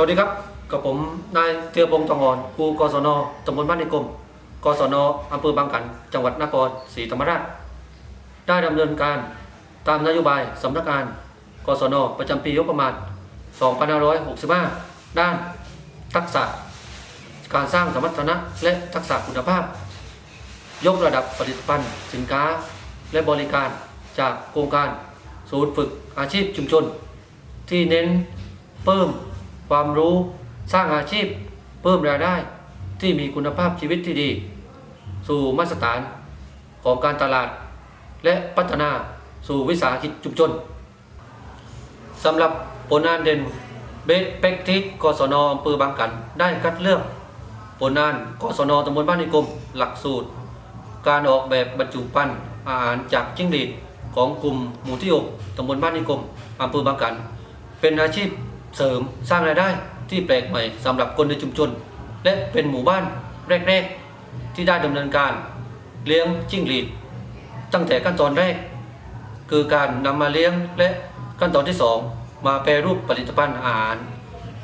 สวัสดีครับกับผมนายเตียพงศ์ทองอ่อนครูกศนตำบลบ้านนิคมกศนอำเภอบางขัน จังหวัดนครศรีธรรมราช ได้ดำเนินการตามนโยบายสำนักงาน กศนประจำปีงบประมาณ 2565 ด้านทักษะ การสร้างสมรรถนะและทักษะคุณภาพ ยกระดับผลิตภัณฑ์ สินค้าและบริการจากโครงการ ศูนย์ฝึกอาชีพชุมชน ที่เน้นเพิ่ม ความรู้สร้างอาชีพเพิ่มรายได้ที่มีคุณภาพชีวิตที่ดี สู่มาตรฐานของการตลาด และพัฒนาสู่วิสาหกิจชุมชนสำหรับผลงานเด่นเบสเป็กทิกกศนอำเภอบางกัน ได้คัดเลือกผลงานกศนตำบลบ้านนิคมหลักสูตร การออกแบบบรรจุภัณฑ์อาหารจากจิ้งหรีดของกลุ่มหมู่ที่6ตำบลบ้านนิคมอำเภอบางกัน เป็นอาชีพ เสริมสร้างรายได้ที่แปลกใหม่สำหรับคนในชุมชน และเป็นหมู่บ้านแรก ๆ ที่ได้ดำเนินการเลี้ยงจิ้งหรีด ตั้งแต่ขั้นตอนแรก คือการนำมาเลี้ยงและขั้นตอนที่ 2 มาแปรรูปผลิตภัณฑ์อาหาร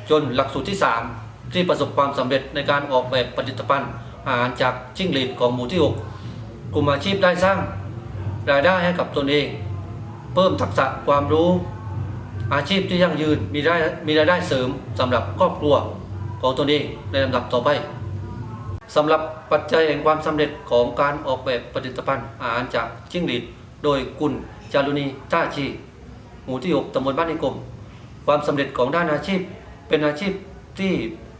จนหลักสูตรที่ 3 ที่ประสบความสำเร็จในการออกแบบผลิตภัณฑ์อาหารจากจิ้งหรีดของหมู่ที่ 6 กลุ่มอาชีพได้สร้าง รายได้ให้กับตนเอง เพิ่มทักษะความรู้ อาชีพที่ยั่งยืนมีรายมีรายได้เสริมสำหรับครอบครัวของตนเองในลำดับต่อไปสำหรับปัจจัยแห่งความสำเร็จของการออกแบบผลิตภัณฑ์อาหารจากจิ้งหรีดโดยกุลจารุณีท่าชีหมู่ที่ 6ตำบลบ้านนิคม ความสำเร็จของด้านอาชีพ เป็นอาชีพที่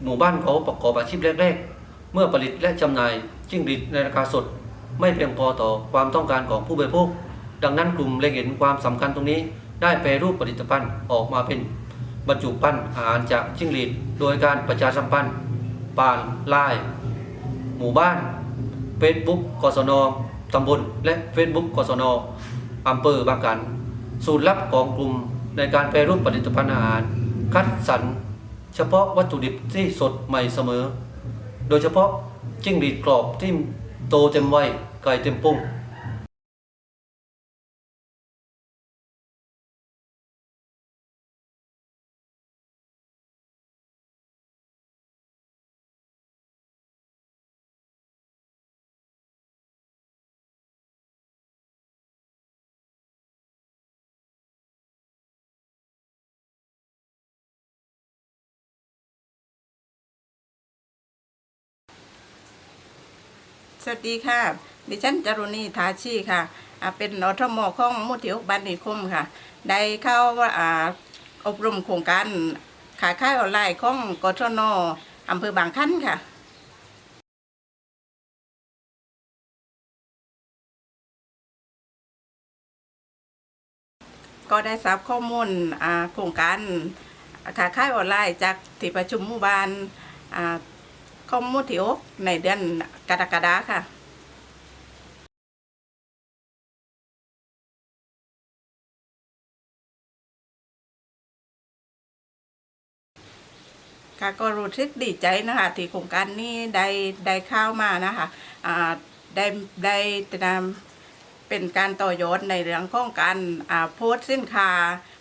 หมู่บ้านเขาประกอบอาชีพแรกๆ เมื่อผลิตและจำหน่ายจิ้งหรีดในราคาสด ไม่เพียงพอต่อความต้องการของผู้บริโภค ดังนั้นกลุ่มเล็งเห็นความสำคัญตรงนี้ ได้แปรรูปผลิตภัณฑ์ออกมาเป็นบรรจุภัณฑ์อาหารจากจิ้งหรีดโดยการประชาสัมพันธ์ผ่านไลน์หมู่บ้าน Facebook กศนตำบลและ Facebook กศนอำเภอบางกัน สูตรลับของกลุ่มในการแปรรูปผลิตภัณฑ์อาหาร คัดสรรเฉพาะวัตถุดิบที่สดใหม่เสมอ โดยเฉพาะจิ้งหรีดกรอบที่โตเต็มวัยไก่เต็มปุ้ง สวัสดีค่ะ ดิฉันจรุณีทาชีค่ะ เป็นนทมของมุทิวบันนิคมค่ะ ได้เข้าว่าอบรมโครงการขายค่ายออนไลน์ของกทนอำเภอบางขันค่ะก็ได้ทราบข้อมูลโครงการขายค่ายออนไลน์จากที่ประชุมหมู่บ้าน อ่าของมุทิวในเดือนกรกฎาค่ะค่ะก็รู้สึกดีใจนะคะที่โครงการนี้ได้ได้เข้ามานะคะได้ได้นำเป็นการต่อยอดในเรื่องของการโพสต์สินค้า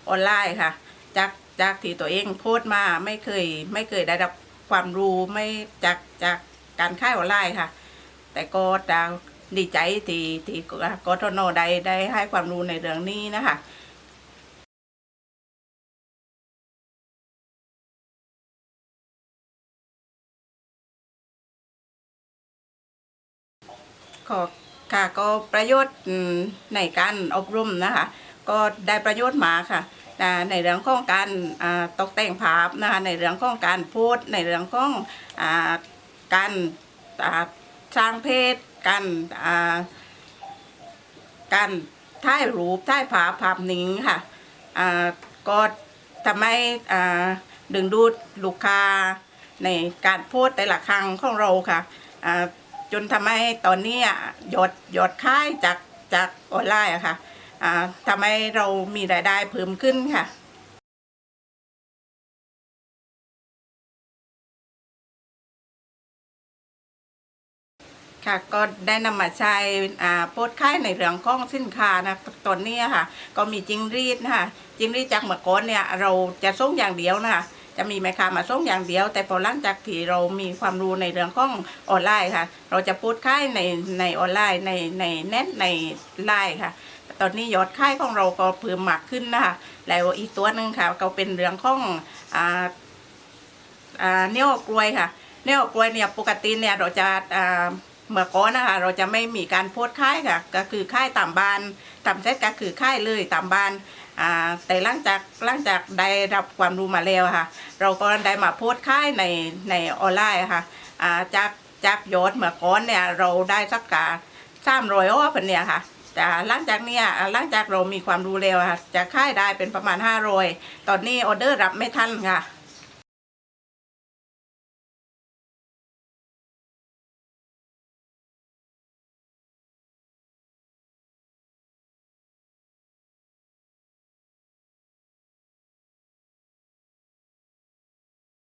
ออนไลน์ค่ะ จากจากที่ตัวเองโพสต์มาไม่เคยไม่เคยได้รับ ความรู้ไม่จากจากการขายออนไลน์ค่ะ แต่ก็จะดีใจที่ที่กทนได้ได้ให้ความรู้ในเรื่องนี้นะคะก็ค่ะก็ประโยชน์ในการอบรมนะคะ ก็ได้ประโยชน์มาค่ะ ในเรื่องของการตกแต่งภาพนะคะในเรื่องของการพสต์ในเรื่องของอการสร้างเพจการการถ่ายรูปถ่ายภาพภาพนิ่งค่ะอ่าก็ทำให้ดึงดูดลูกค้าในการพสต์แต่ละครั้งของเราค่ะจนทำให้ตอนนี้ยอดยอดค่ายจากจากออนไลน์อะค่ะ ทำให้เรามีรายได้เพิ่มขึ้นค่ะค่ะก็ได้นำมาใช้โพสต์ค่ายในเรื่องของสินค้านะตอนนี้ค่ะ ก็มีจิงรีดนะคะจิงรีดจากเมื่อก่อนเนี่ยเราจะส่งอย่างเดียวนะคะจะมีแม่ค้ามาส่งอย่างเดียว แต่พอหลังจากที่เรามีความรู้ในเรื่องของออนไลน์ค่ะ เราจะพูดค่ายในในออนไลน์ในในเน็ตในไลน์ค่ะ ตอนนี้ยอดค่ายของเราก็เพิ่มมากขึ้นนะคะแล้วอีกตัวหนึ่งค่ะ ก็เป็นเรื่องของอ่าอ่าเนื้อกล้วยค่ะเนื้อกล้วยเนี่ยปกติเนี่ยเราจะอ่าเมื่อก่อนนะคะเราจะไม่มีการโพสค่ายค่ะ ก็คือค่ายตามบ้านตามเซตก็คือค่ายเลยตามบ้านแต่หลังจากหลังจากได้รับความรู้มาแล้วค่ะ เราก็ได้มาโพสค่ายในในออนไลน์ค่ะจากจากยอดเมื่อก่อนเนี่ยเราได้สักกาสามร้อยอ้อเป็นเนี่ยค่ะ แต่หลังจากเนี้ยหลังจากเรามีความรู้แล้วค่ะจะค่ายได้เป็นประมาณ500ตอนนี้ออเดอร์รับไม่ทันค่ะ